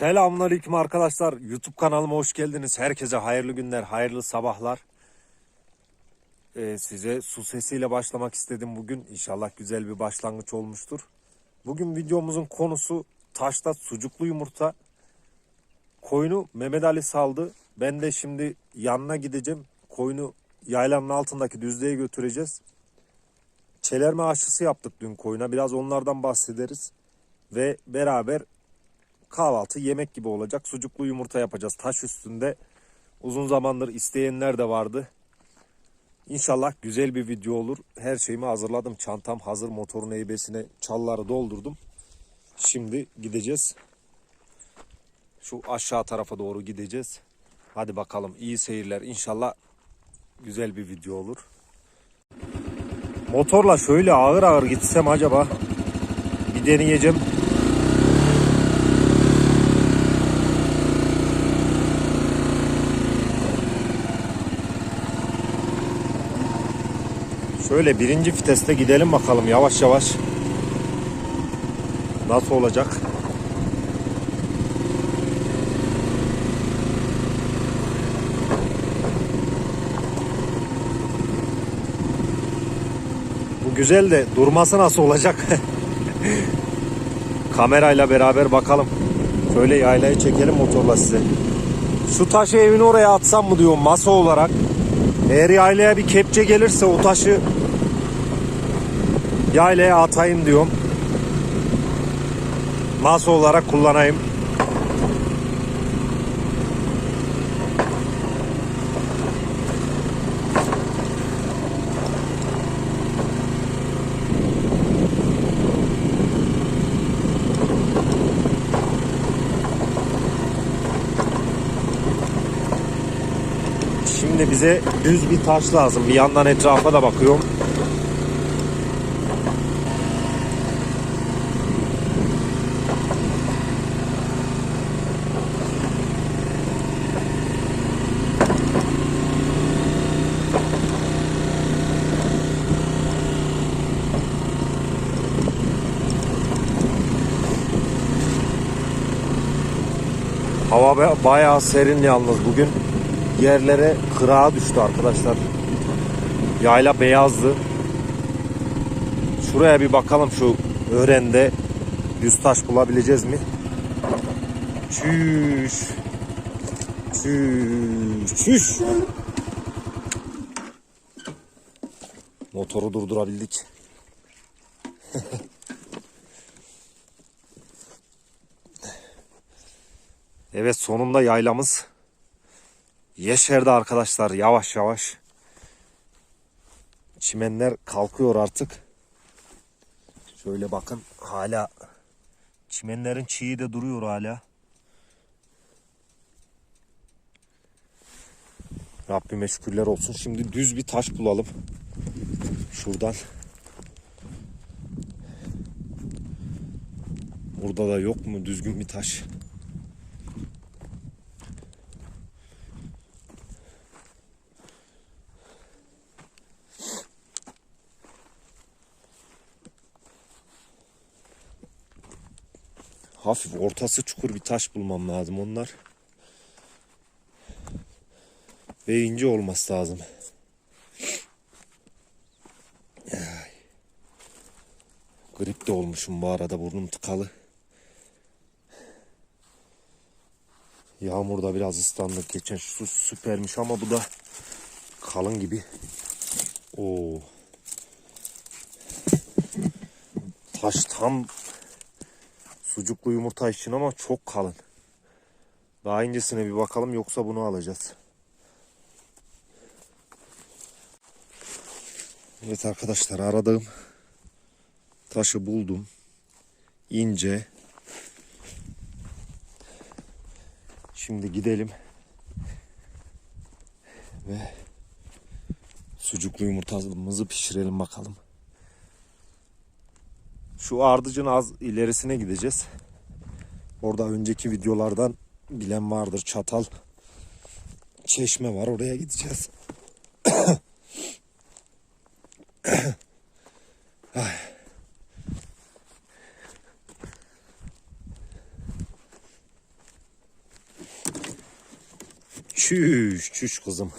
Selamünaleyküm arkadaşlar. YouTube kanalıma hoş geldiniz. Herkese hayırlı günler, hayırlı sabahlar. Ee, size su sesiyle başlamak istedim bugün. İnşallah güzel bir başlangıç olmuştur. Bugün videomuzun konusu taşta sucuklu yumurta. Koyunu Mehmet Ali saldı. Ben de şimdi yanına gideceğim. Koyunu yaylanın altındaki düzlüğe götüreceğiz. Çelerme aşısı yaptık dün koyuna. Biraz onlardan bahsederiz. Ve beraber kahvaltı yemek gibi olacak. Sucuklu yumurta yapacağız taş üstünde. Uzun zamandır isteyenler de vardı. İnşallah güzel bir video olur. Her şeyimi hazırladım. Çantam hazır. Motorun eybesine çalları doldurdum. Şimdi gideceğiz. Şu aşağı tarafa doğru gideceğiz. Hadi bakalım iyi seyirler. İnşallah güzel bir video olur. Motorla şöyle ağır ağır gitsem acaba bir deneyeceğim. Şöyle birinci viteste gidelim bakalım yavaş yavaş. Nasıl olacak? Bu güzel de durması nasıl olacak? Kamerayla beraber bakalım. Şöyle yaylayı çekelim motorla size. Şu taşı evin oraya atsam mı diyorum masa olarak. Eğer yaylaya bir kepçe gelirse o taşı yaylaya atayım diyorum. Masa olarak kullanayım. Şimdi bize düz bir taş lazım. Bir yandan etrafa da bakıyorum. Hava ba- bayağı serin yalnız bugün. Yerlere kırağa düştü arkadaşlar. Yayla beyazdı. Şuraya bir bakalım şu örende düz taş bulabileceğiz mi? Çüş. Çüş. Çüş. Motoru durdurabildik. Evet sonunda yaylamız yeşerdi arkadaşlar yavaş yavaş. Çimenler kalkıyor artık. Şöyle bakın hala çimenlerin çiği de duruyor hala. Rabbime şükürler olsun. Şimdi düz bir taş bulalım. Şuradan. Burada da yok mu düzgün bir taş? Hafif ortası çukur bir taş bulmam lazım onlar. Ve ince olması lazım. Grip de olmuşum bu arada burnum tıkalı. Yağmurda biraz ıslandık. Geçen su süpermiş ama bu da kalın gibi. Oo. Taş tam Sucuklu yumurta için ama çok kalın. Daha incesine bir bakalım yoksa bunu alacağız. Evet arkadaşlar aradığım taşı buldum. İnce. Şimdi gidelim. Ve sucuklu yumurtamızı pişirelim bakalım. Şu ardıcın az ilerisine gideceğiz. Orada önceki videolardan bilen vardır çatal. Çeşme var oraya gideceğiz. Çüş çüş kızım.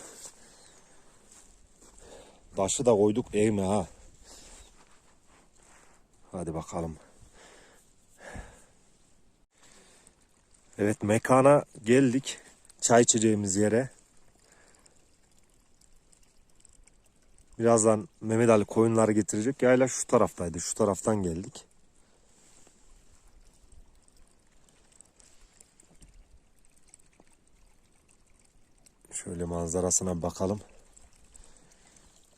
Taşı da koyduk eğme ha. Hadi bakalım. Evet mekana geldik. Çay içeceğimiz yere. Birazdan Mehmet Ali koyunları getirecek. Yayla şu taraftaydı. Şu taraftan geldik. Şöyle manzarasına bakalım.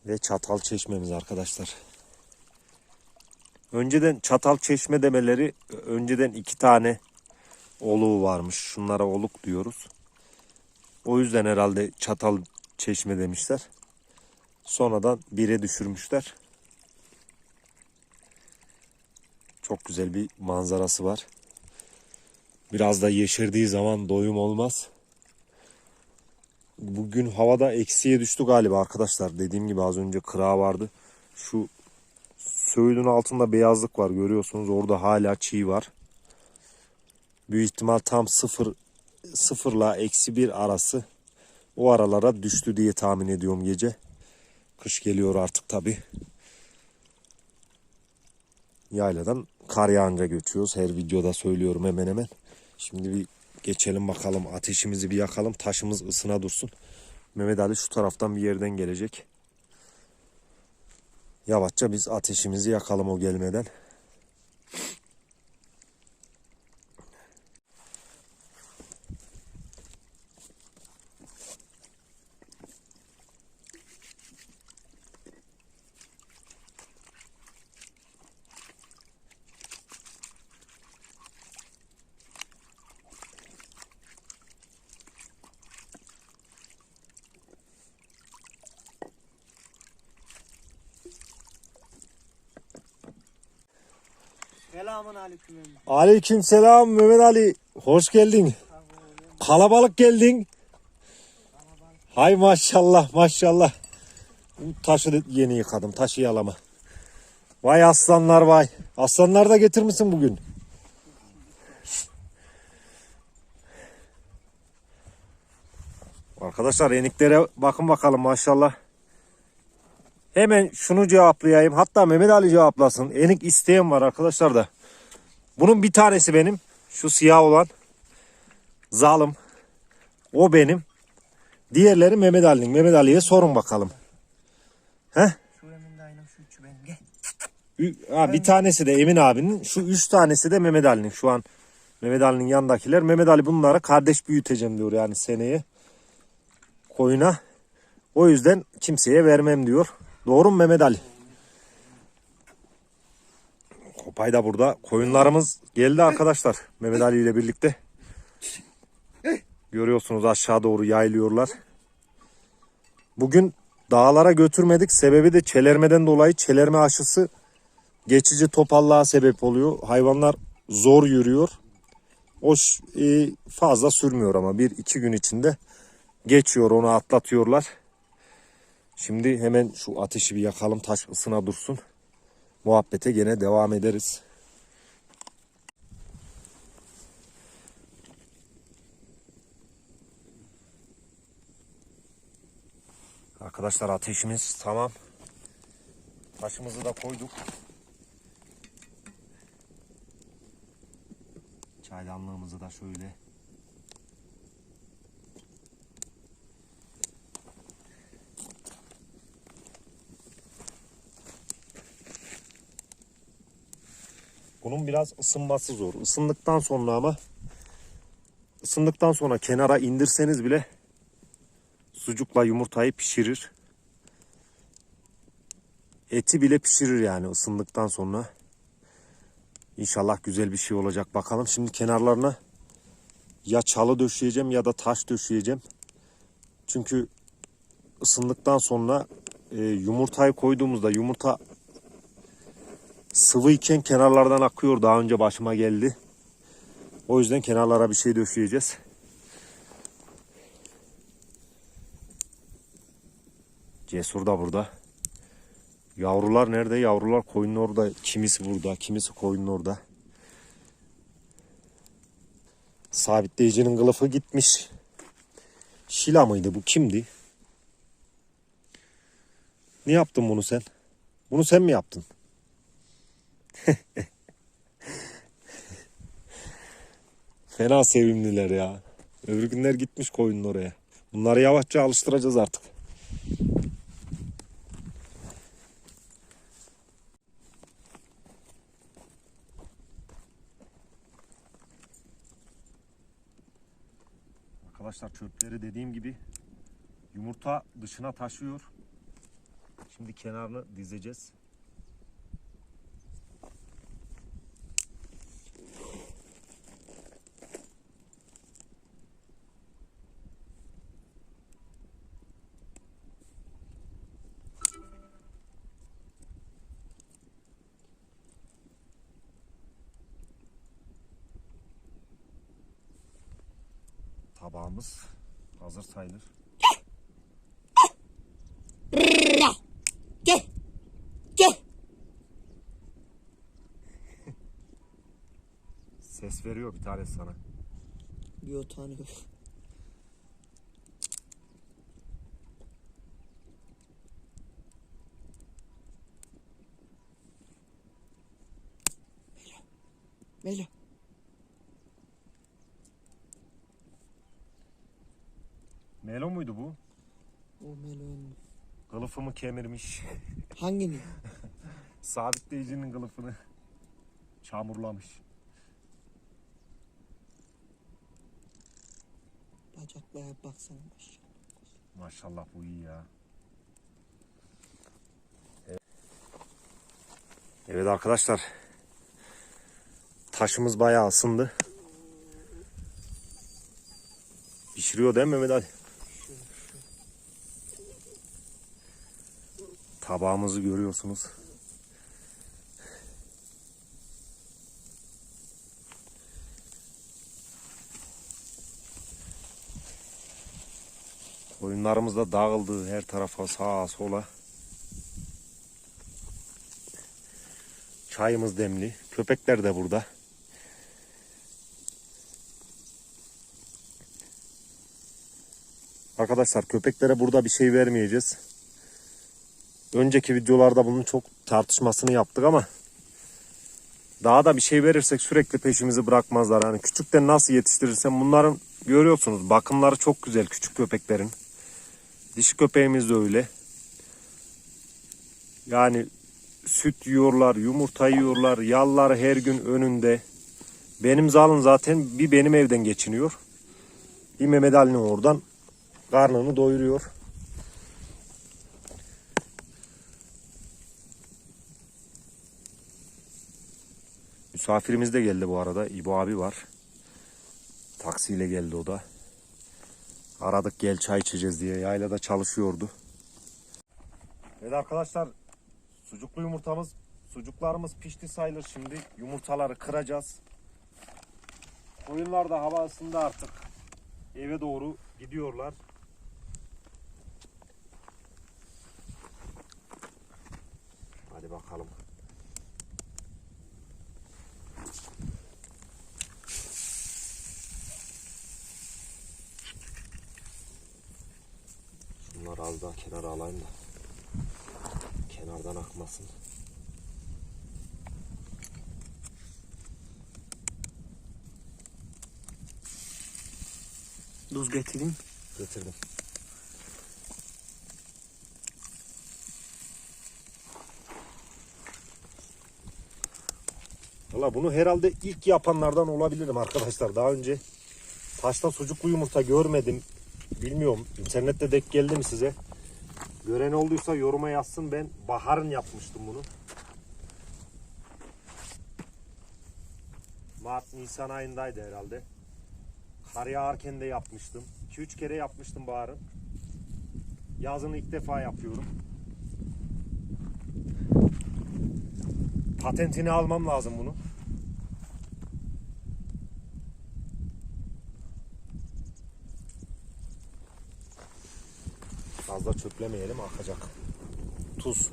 Ve çatal çeşmemiz arkadaşlar. Önceden çatal çeşme demeleri önceden iki tane oluğu varmış. Şunlara oluk diyoruz. O yüzden herhalde çatal çeşme demişler. Sonradan bire düşürmüşler. Çok güzel bir manzarası var. Biraz da yeşerdiği zaman doyum olmaz. Bugün havada eksiye düştü galiba arkadaşlar. Dediğim gibi az önce kıra vardı. Şu söğüdün altında beyazlık var görüyorsunuz. Orada hala çiğ var. Büyük ihtimal tam sıfır sıfırla eksi bir arası o aralara düştü diye tahmin ediyorum gece. Kış geliyor artık tabi. Yayladan kar yağınca göçüyoruz. Her videoda söylüyorum hemen hemen. Şimdi bir geçelim bakalım. Ateşimizi bir yakalım. Taşımız ısına dursun. Mehmet Ali şu taraftan bir yerden gelecek. Yavaşça biz ateşimizi yakalım o gelmeden. Selamun aleyküm. Aleyküm selam Mehmet Ali. Hoş geldin. Kalabalık geldin. Hay maşallah maşallah. Bu taşı yeni yıkadım. Taşı yalama. Vay aslanlar vay. Aslanlar da getirmişsin bugün. Arkadaşlar eniklere bakın bakalım maşallah. Hemen şunu cevaplayayım. Hatta Mehmet Ali cevaplasın. Enik isteyen var arkadaşlar da. Bunun bir tanesi benim. Şu siyah olan. Zalim. O benim. Diğerleri Mehmet Ali'nin. Mehmet Ali'ye sorun bakalım. Ü- Ha, bir tanesi de Emin abinin. Şu üç tanesi de Mehmet Ali'nin. Şu an Mehmet Ali'nin yanındakiler. Mehmet Ali bunlara kardeş büyüteceğim diyor yani seneye. Koyuna. O yüzden kimseye vermem diyor. Doğru mu Mehmet Ali? Kopay da burada. Koyunlarımız geldi arkadaşlar. Mehmet Ali ile birlikte. Görüyorsunuz aşağı doğru yaylıyorlar. Bugün dağlara götürmedik. Sebebi de çelermeden dolayı çelerme aşısı geçici topallığa sebep oluyor. Hayvanlar zor yürüyor. O e, fazla sürmüyor ama bir iki gün içinde geçiyor onu atlatıyorlar. Şimdi hemen şu ateşi bir yakalım taş ısına dursun. Muhabbete gene devam ederiz. Arkadaşlar ateşimiz tamam. Taşımızı da koyduk. Çaydanlığımızı da şöyle. Bunun biraz ısınması zor. Isındıktan sonra ama ısındıktan sonra kenara indirseniz bile sucukla yumurtayı pişirir. Eti bile pişirir yani ısındıktan sonra. İnşallah güzel bir şey olacak bakalım. Şimdi kenarlarına ya çalı döşeyeceğim ya da taş döşeyeceğim. Çünkü ısındıktan sonra e, yumurtayı koyduğumuzda yumurta sıvı iken kenarlardan akıyor. Daha önce başıma geldi. O yüzden kenarlara bir şey döşeyeceğiz. Cesur da burada. Yavrular nerede? Yavrular koyunun orada. Kimisi burada, kimisi koyunun orada. Sabitleyicinin kılıfı gitmiş. Şila mıydı bu? Kimdi? Ne yaptın bunu sen? Bunu sen mi yaptın? Fena sevimliler ya. Öbür günler gitmiş koyunun oraya. Bunları yavaşça alıştıracağız artık. Arkadaşlar çöpleri dediğim gibi yumurta dışına taşıyor. Şimdi kenarını dizeceğiz. Tabağımız hazır sayılır. Ses veriyor bir tane sana. Bir o tane. Melo. Melo. Melo muydu bu? O Melo'nun. Kılıfımı kemirmiş. Hangini? Sabitleyicinin kılıfını çamurlamış. Bacaklara baksana maşallah. Maşallah bu iyi ya. Evet. Evet arkadaşlar. Taşımız bayağı ısındı. Pişiriyor değil mi Mehmet Ali? Tabağımızı görüyorsunuz. Koyunlarımız da dağıldı her tarafa sağa sola. Çayımız demli. Köpekler de burada. Arkadaşlar köpeklere burada bir şey vermeyeceğiz. Önceki videolarda bunun çok tartışmasını yaptık ama daha da bir şey verirsek sürekli peşimizi bırakmazlar. Hani küçükten nasıl yetiştirirsem bunların görüyorsunuz bakımları çok güzel küçük köpeklerin. Dişi köpeğimiz de öyle. Yani süt yiyorlar, yumurta yiyorlar, yallar her gün önünde. Benim zalın zaten bir benim evden geçiniyor. Bir Mehmet Ali'nin oradan karnını doyuruyor. Misafirimiz de geldi bu arada. İbo abi var. Taksiyle geldi o da. Aradık gel çay içeceğiz diye. Yaylada çalışıyordu. Evet arkadaşlar. Sucuklu yumurtamız, sucuklarımız pişti sayılır şimdi. Yumurtaları kıracağız. Koyunlar da hava ısındı artık. Eve doğru gidiyorlar. Hadi bakalım. Şunları az daha kenara alayım da kenardan akmasın. Tuz getireyim. Getirdim. Valla bunu herhalde ilk yapanlardan olabilirim arkadaşlar. Daha önce taşta sucuklu yumurta görmedim. Bilmiyorum. İnternette denk geldi mi size? Gören olduysa yoruma yazsın. Ben baharın yapmıştım bunu. Mart Nisan ayındaydı herhalde. Kar yağarken de yapmıştım. 2-3 kere yapmıştım baharın. Yazın ilk defa yapıyorum. Patentini almam lazım bunu. Fazla çöplemeyelim akacak. Tuz.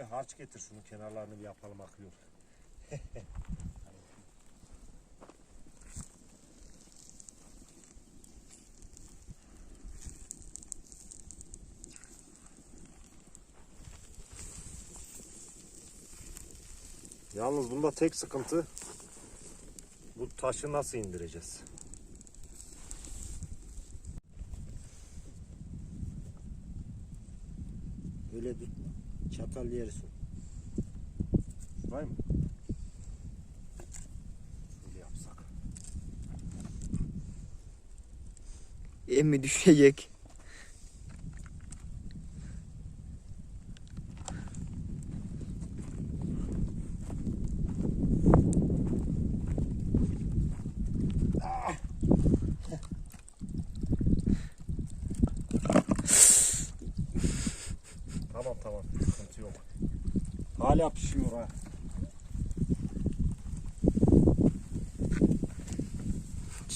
Abi harç getir şunu kenarlarını bir yapalım akıyor. Yalnız bunda tek sıkıntı bu taşı nasıl indireceğiz? Öyle tutma. Çatal yersin. Şurayı mı? Böyle yapsak. Emmi düşecek. Tamam tamam sıkıntı yok. Hala pişiyor ha.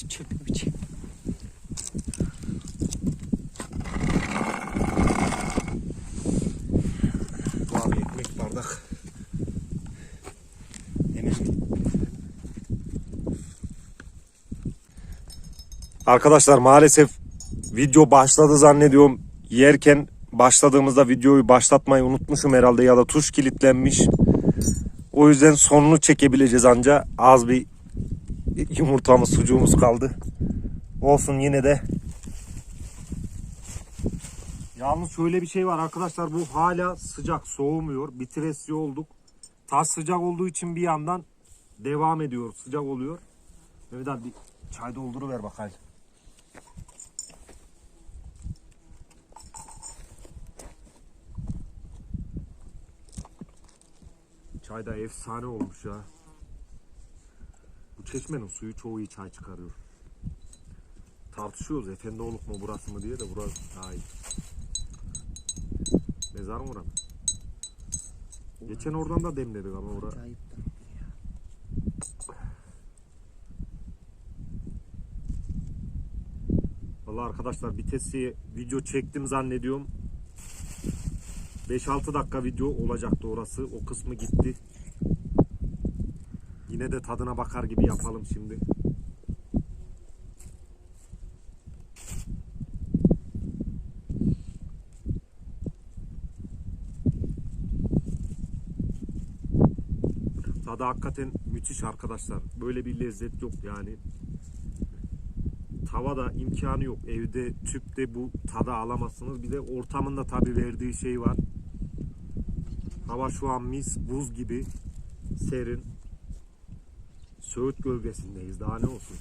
Çöpü bir çek. Bu abi ekmek bardak. Hemen Arkadaşlar maalesef video başladı zannediyorum. Yerken başladığımızda videoyu başlatmayı unutmuşum herhalde ya da tuş kilitlenmiş. O yüzden sonunu çekebileceğiz anca. Az bir yumurtamız, sucuğumuz kaldı. Olsun yine de. Yalnız şöyle bir şey var arkadaşlar bu hala sıcak soğumuyor. Bitiresiye olduk. Taş sıcak olduğu için bir yandan devam ediyor. Sıcak oluyor. Mehmet abi bir çay dolduruver bakayım. Çay da efsane olmuş ya. Bu çeşmenin suyu çoğu iyi çay çıkarıyor. Tartışıyoruz efendi olup mu burası mı diye de burası daha iyi. Mezar mı oran? Geçen oradan da demledik ama orası. acayip de. Vallahi arkadaşlar vitesi video çektim zannediyorum. 5-6 dakika video olacaktı orası. O kısmı gitti. Yine de tadına bakar gibi yapalım şimdi. Tadı hakikaten müthiş arkadaşlar. Böyle bir lezzet yok yani tavada imkanı yok. Evde tüpte bu tadı alamazsınız. Bir de ortamında tabi verdiği şey var. Hava şu an mis, buz gibi serin. Söğüt gölgesindeyiz. Daha ne olsun?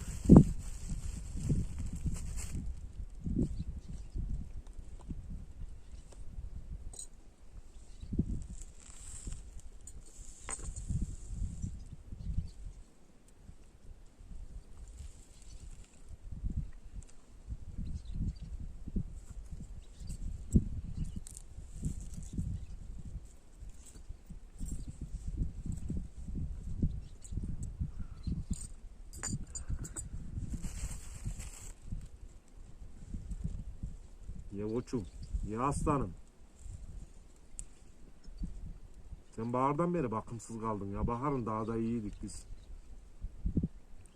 Ye koçum. Ye aslanım. Sen bahardan beri bakımsız kaldın ya. Baharın daha da iyiydik biz.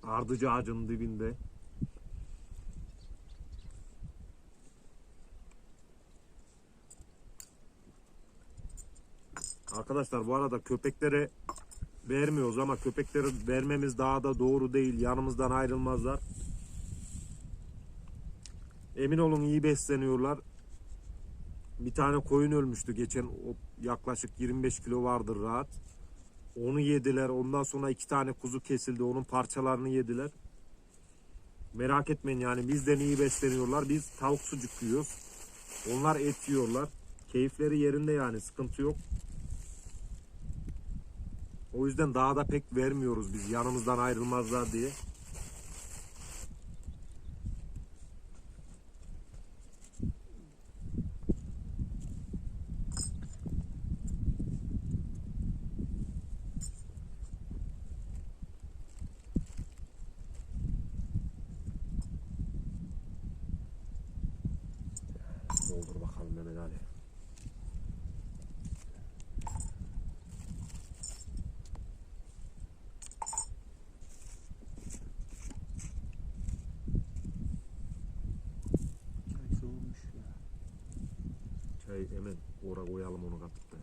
Ardıcı ağacının dibinde. Arkadaşlar bu arada köpeklere vermiyoruz ama köpeklere vermemiz daha da doğru değil. Yanımızdan ayrılmazlar. Emin olun iyi besleniyorlar. Bir tane koyun ölmüştü geçen o yaklaşık 25 kilo vardır rahat. Onu yediler. Ondan sonra iki tane kuzu kesildi. Onun parçalarını yediler. Merak etmeyin yani bizden iyi besleniyorlar. Biz tavuk sucuk yiyoruz. Onlar et yiyorlar. Keyifleri yerinde yani sıkıntı yok. O yüzden daha da pek vermiyoruz biz yanımızdan ayrılmazlar diye. Doldur bakalım Mehmet Ali. Çantayı hemen oraya koyalım onu katıp da.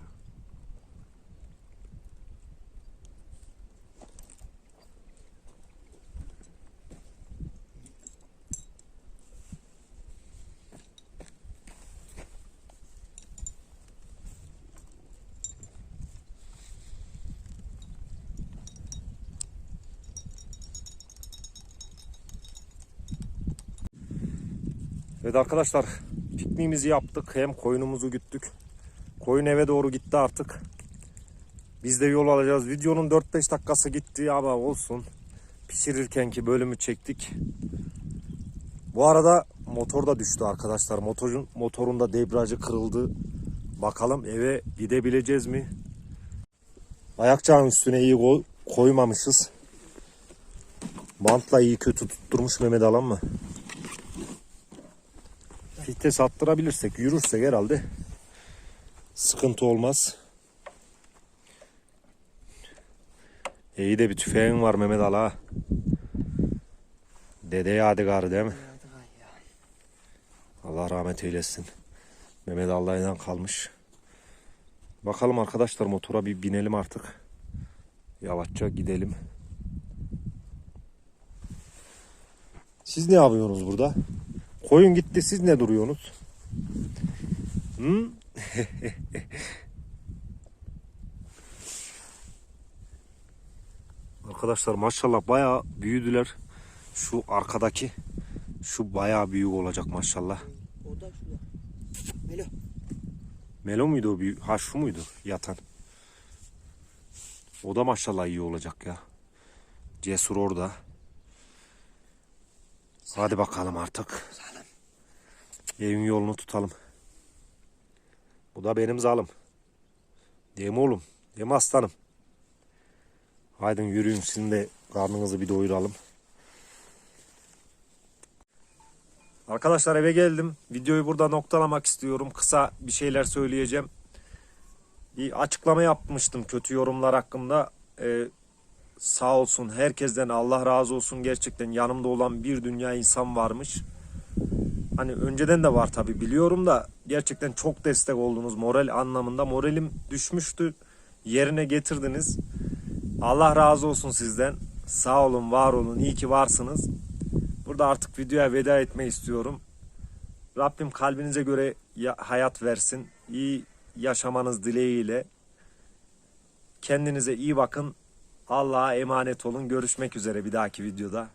Evet arkadaşlar pikniğimizi yaptık. Hem koyunumuzu güttük. Koyun eve doğru gitti artık. Biz de yol alacağız. Videonun 4-5 dakikası gitti ama olsun. Pişirirkenki bölümü çektik. Bu arada motor da düştü arkadaşlar. Motorun motorunda debriyajı kırıldı. Bakalım eve gidebileceğiz mi? Ayakçağın üstüne iyi koy- koymamışız. Bantla iyi kötü tutturmuş Mehmet Alan mı? Vites attırabilirsek, yürürsek herhalde sıkıntı olmaz. İyi de bir tüfeğin var Mehmet Ali ha. Dede yadigarı değil mi? Allah rahmet eylesin. Mehmet Allah'dan kalmış. Bakalım arkadaşlar motora bir binelim artık. Yavaşça gidelim. Siz ne yapıyorsunuz burada? Koyun gitti siz ne duruyorsunuz? Hı? Arkadaşlar maşallah bayağı büyüdüler. Şu arkadaki şu bayağı büyük olacak maşallah. O da şurada. Melo. Melo muydu o büyük? Ha şu muydu yatan? O da maşallah iyi olacak ya. Cesur orada. Hadi bakalım artık. Evin yolunu tutalım. Bu da benim zalım. Değil mi oğlum? Değil mi aslanım? Haydi yürüyün sizin de karnınızı bir doyuralım. Arkadaşlar eve geldim. Videoyu burada noktalamak istiyorum. Kısa bir şeyler söyleyeceğim. Bir açıklama yapmıştım kötü yorumlar hakkında. Ee, sağ olsun herkesten Allah razı olsun gerçekten yanımda olan bir dünya insan varmış. Hani önceden de var tabi biliyorum da gerçekten çok destek oldunuz moral anlamında. Moralim düşmüştü. Yerine getirdiniz. Allah razı olsun sizden. Sağ olun, var olun. iyi ki varsınız. Burada artık videoya veda etmeyi istiyorum. Rabbim kalbinize göre ya- hayat versin. İyi yaşamanız dileğiyle. Kendinize iyi bakın. Allah'a emanet olun. Görüşmek üzere bir dahaki videoda.